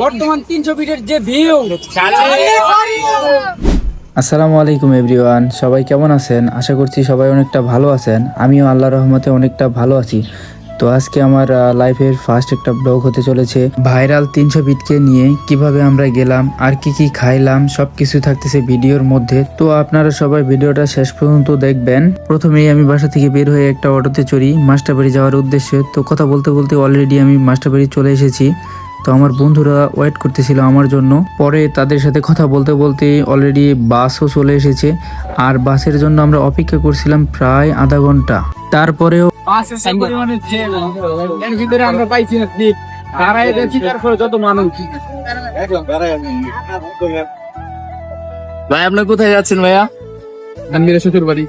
বর্তমান তিনশো ফিটের যে ভিউ। আসসালামু আলাইকুম, এভরিওয়ান। সবাই কেমন আছেন? আশা করছি সবাই অনেকটা ভালো আছেন। আমিও আল্লাহ রহমতে অনেকটা ভালো আছি। তো আজকে আমার লাইফের ফার্স্ট একটা ব্লগ হতে চলেছে। ভাইরাল তিনশো বিটকে নিয়ে কীভাবে আমরা গেলাম, আর কি কি খাইলাম সব কিছু থাকতেছে ভিডিওর মধ্যে। তো আপনারা সবাই ভিডিওটা শেষ পর্যন্ত দেখবেন। প্রথমেই আমি বাসা থেকে বের হয়ে একটা অটোতে চড়ি, মাস্টারবাড়ি যাওয়ার উদ্দেশ্যে। তো কথা বলতে বলতে অলরেডি আমি মাস্টারবাড়ি চলে এসেছি। তো আমার বন্ধুরা ওয়েট করতেছিল আমার জন্য। পরে তাদের সাথে কথা বলতে বলতে অলরেডি বাসও চলে এসেছে। আর বাসের জন্য আমরা অপেক্ষা করছিলাম প্রায় আধা ঘণ্টা। তারপরেও এর ভিতরে আমরা পাইছি না তারপরে যত মানুষ ভাই আপনি কোথায় যাচ্ছেন ভাইয়া? গাম্ভীর শ্বশুর বাড়ি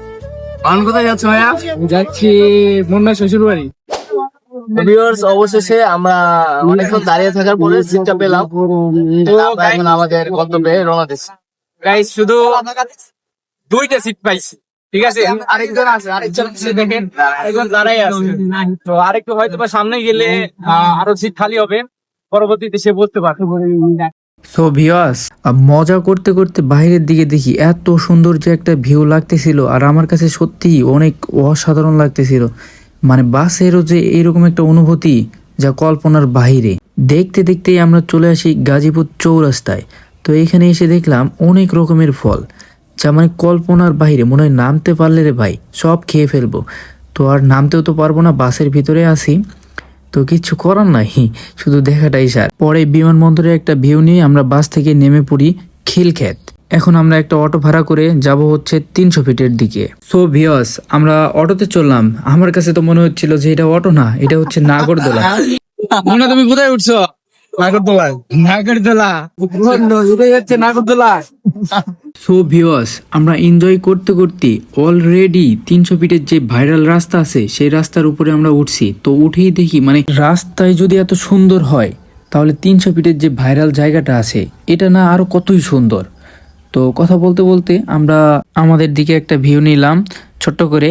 কোথায় যাচ্ছেন ভাইয়া? আমি যাচ্ছি মুন্না শ্বশুর বাড়ি ভিউয়ার্স অবশেষে আমরা অনেকক্ষণ দাঁড়িয়ে থাকার পরে সিটটা পেলাম। এখন আমাদের গন্তব্যে রওনা দিচ্ছি। গাইস শুধু দুইটা সিট পাইছি। ঠিক আছে? আরেকজন আছে আরেকজন দেখেন। একজন দাঁড়াই আছে। তো আরেকটু হয়তো বা সামনে গেলে আরও সিট খালি হবে। পরবর্তীতে সে বলতে পারবে। সো ভিওয়াস মজা করতে করতে বাইরের দিকে দেখি এত সুন্দর যে একটা ভিউ লাগতেছিল আর আমার কাছে সত্যি অনেক অসাধারণ লাগতেছিল। মানে বাসেরও যে এরকম একটা অনুভূতি যা কল্পনার বাইরে দেখতে দেখতেই আমরা চলে আসি গাজীপুর চৌরাস্তায়। তো এখানে এসে দেখলাম অনেক রকমের ফল, যা মানে কল্পনার বাইরে মনে হয় নামতে পারলে রে ভাই, সব খেয়ে ফেলব। তো আর নামতেও তো পারব না, বাসের ভিতরে আসি তো কিচ্ছু করার নাই, শুধু দেখাটাই স্যার। পরে বিমানবন্দরে একটা ভিউ নিয়ে আমরা বাস থেকে নেমে পড়ি খিলক্ষেত। এখন আমরা একটা অটো ভাড়া করে যাব হচ্ছে তিনশো ফিটের দিকে। সো ভিওস আমরা অটোতে চললাম। আমার কাছে তো মনে হচ্ছিল যে এটা অটো না এটা হচ্ছে নাগরদোলা। মুন্না তুমি কোথায় উঠছো? নাগরদোলা। হচ্ছে নাগরদোলা। সো ভিওয়াস আমরা এনজয় করতে করতে অলরেডি তিনশো ফিটের যে ভাইরাল রাস্তা আছে সেই রাস্তার উপরে আমরা উঠছি। তো উঠেই দেখি মানে রাস্তায় যদি এত সুন্দর হয় তাহলে তিনশো ফিটের যে ভাইরাল জায়গাটা আছে এটা না আরও কতই সুন্দর? তো কথা বলতে বলতে আমরা আমাদের দিকে একটা ভিউ নিলাম ছোট্ট করে।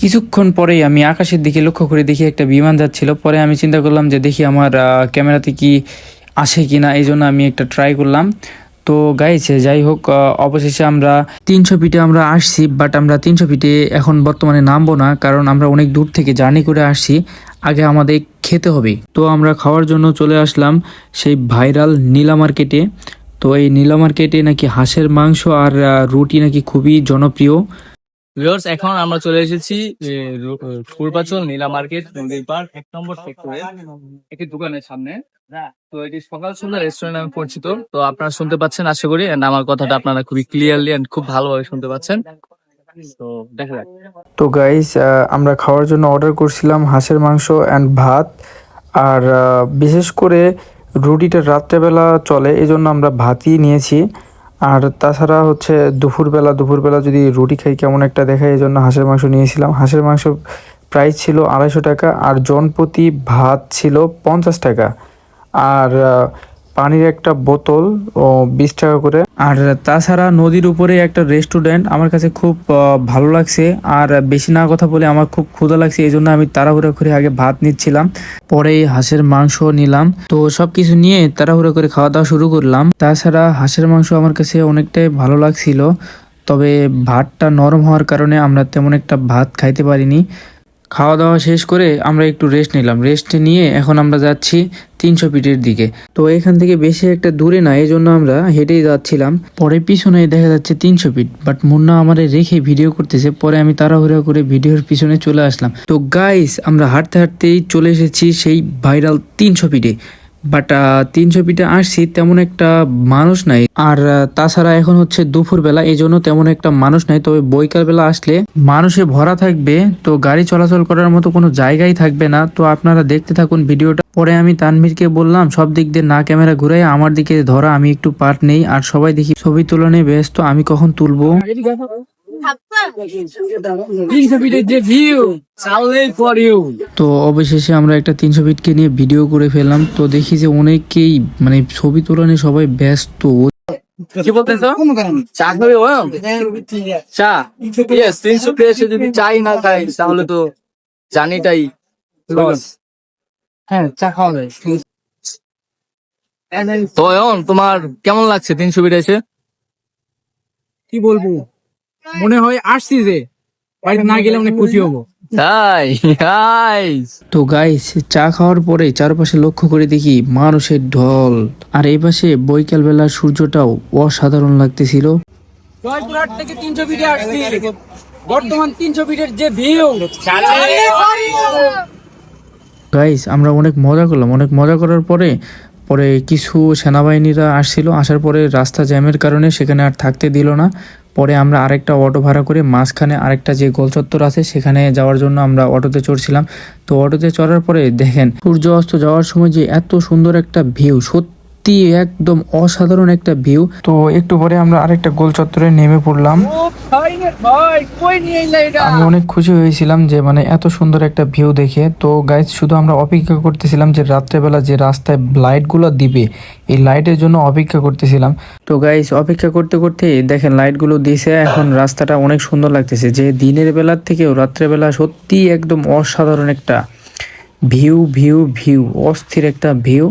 কিছুক্ষণ পরেই আমি আকাশের দিকে লক্ষ্য করে দেখি একটা বিমান যাচ্ছিল। পরে আমি চিন্তা করলাম যে দেখি আমার ক্যামেরাতে কি আসে কিনা এই জন্য আমি একটা ট্রাই করলাম। তো গাইছে যাই হোক অবশেষে আমরা তিনশো ফিটে আমরা আসছি বাট আমরা তিনশো ফিটে এখন বর্তমানে নামবো না, কারণ আমরা অনেক দূর থেকে জার্নি করে আসছি। আগে আমাদের খেতে হবে। তো আমরা খাওয়ার জন্য চলে আসলাম সেই ভাইরাল নীলা মার্কেটে তো এই নীলা মার্কেটে নাকি হাঁসের মাংস আর রুটি নাকি খুবই জনপ্রিয়। ভিউয়ার্স এখন আমরা চলে এসেছি পূর্বাচল নীলা মার্কেট নদীর পার্ক এক নম্বর সেক্টরে একটি দোকানের সামনে। তো এটি সকাল সন্ধ্যা রেস্টুরেন্ট নামে পরিচিত তো আপনারা শুনতে পাচ্ছেন আশা করি and আমার কথাটা আপনারা খুবই ক্লিয়ারলি এন্ড খুব ভালোভাবে শুনতে পাচ্ছেন। তো দেখা তো গাইস আমরা খাওয়ার জন্য অর্ডার করছিলাম হাঁসের মাংস অ্যান্ড ভাত। আর বিশেষ করে রুটিটা রাত্রেবেলা চলে এই জন্য আমরা ভাতই নিয়েছি। আর তাছাড়া হচ্ছে দুপুরবেলা দুপুরবেলা যদি রুটি খাই, কেমন একটা দেখায় এই জন্য হাঁসের মাংস নিয়েছিলাম। হাঁসের মাংস প্রাইস ছিল আড়াইশো টাকা, আর জনপ্রতি ভাত ছিল পঞ্চাশ টাকা। আর পানির একটা বোতল ও বিশ টাকা করে। আর তাছাড়া নদীর উপরে একটা রেস্টুরেন্ট আমার কাছে খুব ভালো লাগছে। আর বেশি না কথা বলে আমার খুব ক্ষুধা লাগছে এই জন্য আমি তাড়াহুড়া করে আগে ভাত নিচ্ছিলাম, পরে হাঁসের মাংস নিলাম। তো সবকিছু নিয়ে তাড়াহুড়া করে খাওয়া দাওয়া শুরু করলাম। তাছাড়া হাঁসের মাংস আমার কাছে অনেকটাই ভালো লাগছিল, তবে ভাতটা নরম হওয়ার কারণে আমরা তেমন একটা ভাত খাইতে পারিনি। খাওয়া দাওয়া শেষ করে আমরা একটু রেস্ট নিলাম। রেস্ট নিয়ে এখন আমরা যাচ্ছি তিনশো ফিটের দিকে। তো এখান থেকে বেশি একটা দূরে না এই জন্য আমরা হেঁটেই যাচ্ছিলাম। পরে পিছনে দেখা যাচ্ছে তিনশো ফিট বাট মুন্না আমাদের রেখে ভিডিও করতেছে। পরে আমি তাড়াহুড়া করে ভিডিওর পিছনে চলে আসলাম। তো গাইস আমরা হাঁটতে হাঁটতেই চলে এসেছি সেই ভাইরাল তিনশো ফিটে। বাট তিনশো ফিটে আসছি, তেমন একটা মানুষ নাই। আর তাছাড়া এখন হচ্ছে দুপুর বেলা এই জন্য তেমন একটা মানুষ নাই। তবে বৈকাল বেলা আসলে মানুষে ভরা থাকবে, তো গাড়ি চলাচল করার মতো কোনো জায়গাই থাকবে না। তো আপনারা দেখতে থাকুন ভিডিওটা। পরে আমি তানভীরকে বললাম, সব দিক দিয়ে না ক্যামেরা ঘুরাই আমার দিকে ধরা, আমি একটু পার্ট নেই। আর সবাই দেখি ছবি তুলনে ব্যস্ত, আমি কখন তুলবো? তো অবশেষে আমরা একটা তিনশো ফিটকে নিয়ে ভিডিও করে ফেললাম। তো দেখি যে অনেকেই মানে ছবি তোলা সবাই ব্যস্ত। কি বলতেছো? চা খাবে চা? ইয়েস তিনশো এসে যদি চাই না খাই তাহলে তো জানিটাই লস হ্যাঁ চা খাওয়া যায়। তো তোমার কেমন লাগছে তিনশো ফিট এসে? কি বলব? মনে হয় আসছি যে বাড়িতে না গেলে অনেক খুশি হব। তাই? তো গাইস চা খাওয়ার পরে চারপাশে লক্ষ্য করে দেখি মানুষের ঢল। আর এই পাশে বৈকাল বেলার সূর্যটাও অসাধারণ লাগতেছিল। জয়পুরহাট থেকে তিনশো ফিটে আসছি। বর্তমান তিনশো ফিটের যে ভিউ গাইস আমরা অনেক মজা করলাম। অনেক মজা করার পরে পরে কিছু সেনাবাহিনীরা আসছিল, আসার পরে রাস্তা জ্যামের কারণে সেখানে আর থাকতে দিল না। পরে আমরা আরেকটা অটো ভাড়া করে মাঝখানে আরেকটা যে গোলচত্বর আছে, সেখানে যাওয়ার জন্য আমরা অটোতে চড়ছিলাম। তো অটোতে চড়ার পরে দেখেন সূর্য অস্ত যাওয়ার সময় যে এত সুন্দর একটা ভিউ সত্যি একদম অসাধারণ একটা ভিউ তো একটু পরে আমরা আরেকটা গোল চত্বরে নেমে পড়লাম। আমি অনেক খুশি হয়েছিলাম যে মানে এত সুন্দর একটা ভিউ দেখে। তো গাইজ শুধু আমরা অপেক্ষা করতেছিলাম যে রাত্রেবেলা যে রাস্তায় লাইটগুলো দিবে এই লাইটের জন্য অপেক্ষা করতেছিলাম। তো গাইজ অপেক্ষা করতে করতে দেখেন লাইটগুলো দিছে এখন রাস্তাটা অনেক সুন্দর লাগতেছে যে দিনের বেলার থেকেও রাত্রেবেলা সত্যি একদম অসাধারণ একটা ভিউ ভিউ ভিউ অস্থির একটা ভিউ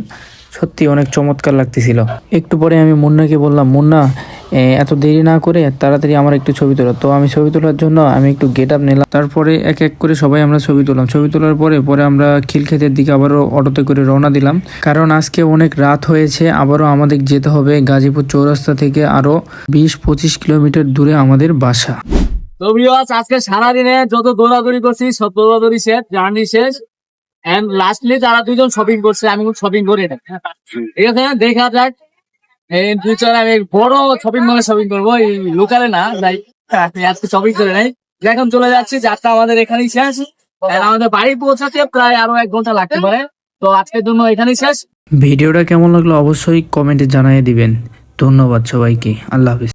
সত্যি অনেক চমৎকার লাগতেছিল। একটু পরে আমি মুন্নাকে বললাম, মুন্না এত দেরি না করে তাড়াতাড়ি আমার একটু ছবি তোলা। তো আমি ছবি তোলার জন্য আমি একটু গেট আপ নিলাম। তারপরে এক এক করে সবাই আমরা ছবি তুললাম। ছবি তোলার পরে পরে আমরা খিলক্ষেতের দিকে আবারও অটোতে করে রওনা দিলাম। কারণ আজকে অনেক রাত হয়েছে, আবারও আমাদের যেতে হবে গাজীপুর চৌরাস্তা থেকে আরও বিশ পঁচিশ কিলোমিটার দূরে আমাদের বাসা। তো আজকে সারাদিনে যত দৌড়াদৌড়ি করছি, সব দৌড়াদৌড়ি শেষ, জার্নি শেষ। এন্ড লাস্টলি তারা দুজন শপিং করছে, আমি শপিং করি না ঠিক আছে, দেখা যাক। ইন ফিউচার আমি বড় শপিং মলে শপিং করব, এই লোকালে না আমি আজকে শপিং করে নাই। এখন চলে যাচ্ছি, যাত্রা আমাদের এখানেই শেষ। আমাদের বাড়ি পৌঁছাতে প্রায় আরও এক ঘণ্টা লাগতে পারে। তো আজকের জন্য এখানেই শেষ। ভিডিওটা কেমন লাগল অবশ্যই কমেন্টে জানিয়ে দিবেন। ধন্যবাদ সবাইকে। আল্লাহ হাফিজ।